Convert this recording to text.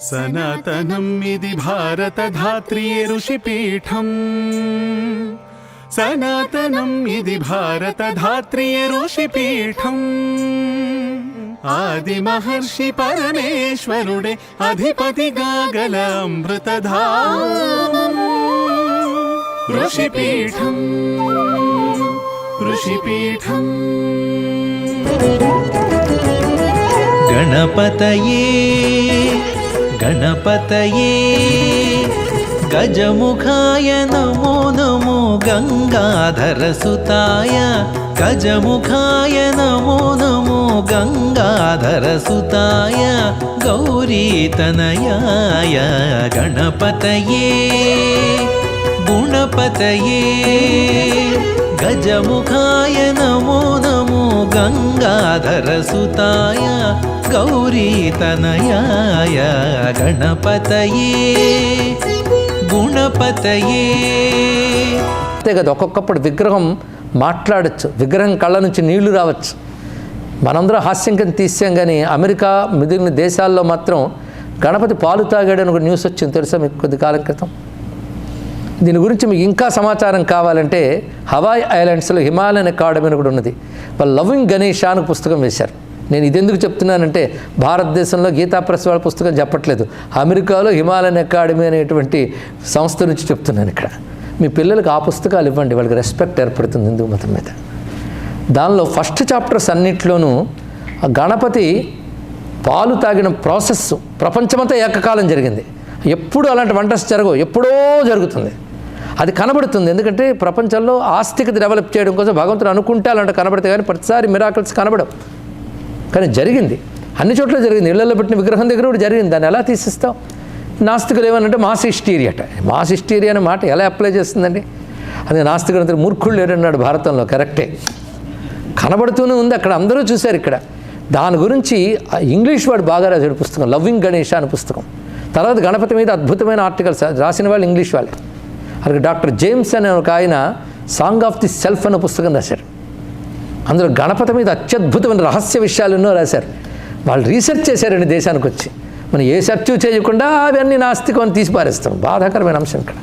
సనాతనం ఇది భారత ధాత్రియే ఋషిపీఠం. సనాతనం ఇది భారత ధాత్రియే ఋషిపీఠం. ఆది మహర్షి పరమేశ్వరుడే అధిపతిగా గల అమృతధా ఋషిపీఠం ఋషిపీఠం. గణపతయే గణపతయే గజముఖాయ నమో నమో గంగాధరసుతాయ గజముఖాయ నమో నమో గంగాధరసుతాయ గౌరీతనయాయ గణపతయే గుణపతయే గజముఖాయ నమో నమో గంగాధరసుతాయ గౌరీతనయాయ గణపతయే గుణపతయే. అంతే కదా ఒక్కొక్కప్పుడు విగ్రహం మాట్లాడచ్చు విగ్రహం కళ్ళ నుంచి నీళ్ళు రావచ్చు. మనందరం హాస్యం కింద తీసాం కానీ అమెరికా మిగిలిన దేశాల్లో మాత్రం గణపతి పాలు తాగాడని ఒక న్యూస్ వచ్చింది తెలుసా మీకు కొద్ది కాలం క్రితం? దీని గురించి మీకు ఇంకా సమాచారం కావాలంటే హవాయ్ ఐలాండ్స్లో హిమాలయన్ అకాడమీ అని కూడా ఉన్నది. వాళ్ళు లవింగ్ గణేష్ అని పుస్తకం వేశారు. నేను ఇదెందుకు చెప్తున్నానంటే భారతదేశంలో గీతా ప్రెస్ వాళ్ళ పుస్తకం చెప్పట్లేదు. అమెరికాలో హిమాలయన్ అకాడమీ అనేటువంటి సంస్థ నుంచి చెప్తున్నాను ఇక్కడ. మీ పిల్లలకు ఆ పుస్తకాలు ఇవ్వండి వాళ్ళకి రెస్పెక్ట్ ఏర్పడుతుంది హిందూ మతం మీద. దానిలో ఫస్ట్ చాప్టర్స్ అన్నింటిలోనూ ఆ గణపతి పాలు తాగిన ప్రాసెస్ ప్రపంచమంతా ఏకకాలం జరిగింది. ఎప్పుడు అలాంటి వంటస్ జరగవు ఎప్పుడో జరుగుతుంది. అది కనబడుతుంది. ఎందుకంటే ప్రపంచంలో ఆస్తికత డెవలప్ చేయడం కోసం భగవంతుడు అనుకుంటే అలాంటి కనబడతాయి కానీ ప్రతిసారి మిరాకల్స్ కనబడవు. కానీ జరిగింది. అన్ని చోట్ల జరిగింది. ఇళ్ళలో పెట్టిన విగ్రహం దగ్గర కూడా జరిగింది. దాన్ని ఎలా తీసిస్తావు? నాస్తికులు ఏమనంటే మాస్ హిస్టీరియా అట. మాస్ హిస్టీరియా అనే మాట ఎలా అప్లై చేస్తుందండి? అది నాస్తికుడు అంతా మూర్ఖుడు లేడన్నాడు భారతంలో. కరెక్టే కనబడుతూనే ఉంది. అక్కడ అందరూ చూశారు ఇక్కడ. దాని గురించి ఆ ఇంగ్లీష్ వాడు బాగా రాశాడు పుస్తకం. లవ్వింగ్ గణేష్ అనే పుస్తకం. తర్వాత గణపతి మీద అద్భుతమైన ఆర్టికల్స్ రాసిన వాళ్ళు ఇంగ్లీష్ వాళ్ళే. అలాగే డాక్టర్ జేమ్స్ అనే ఒక ఆయన సాంగ్ ఆఫ్ ది సెల్ఫ్ అనే పుస్తకం రాశారు. అందులో గణపతి మీద అత్యద్భుతమైన రహస్య విషయాలు ఎన్నో రాశారు. వాళ్ళు రీసెర్చ్ చేశారండి దేశానికి వచ్చి మనం ఏ సెర్చ్ చేయకుండా అవన్నీ నాస్తికం అని తీసిపారేస్తాం. బాధాకరమైన అంశం ఇక్కడ.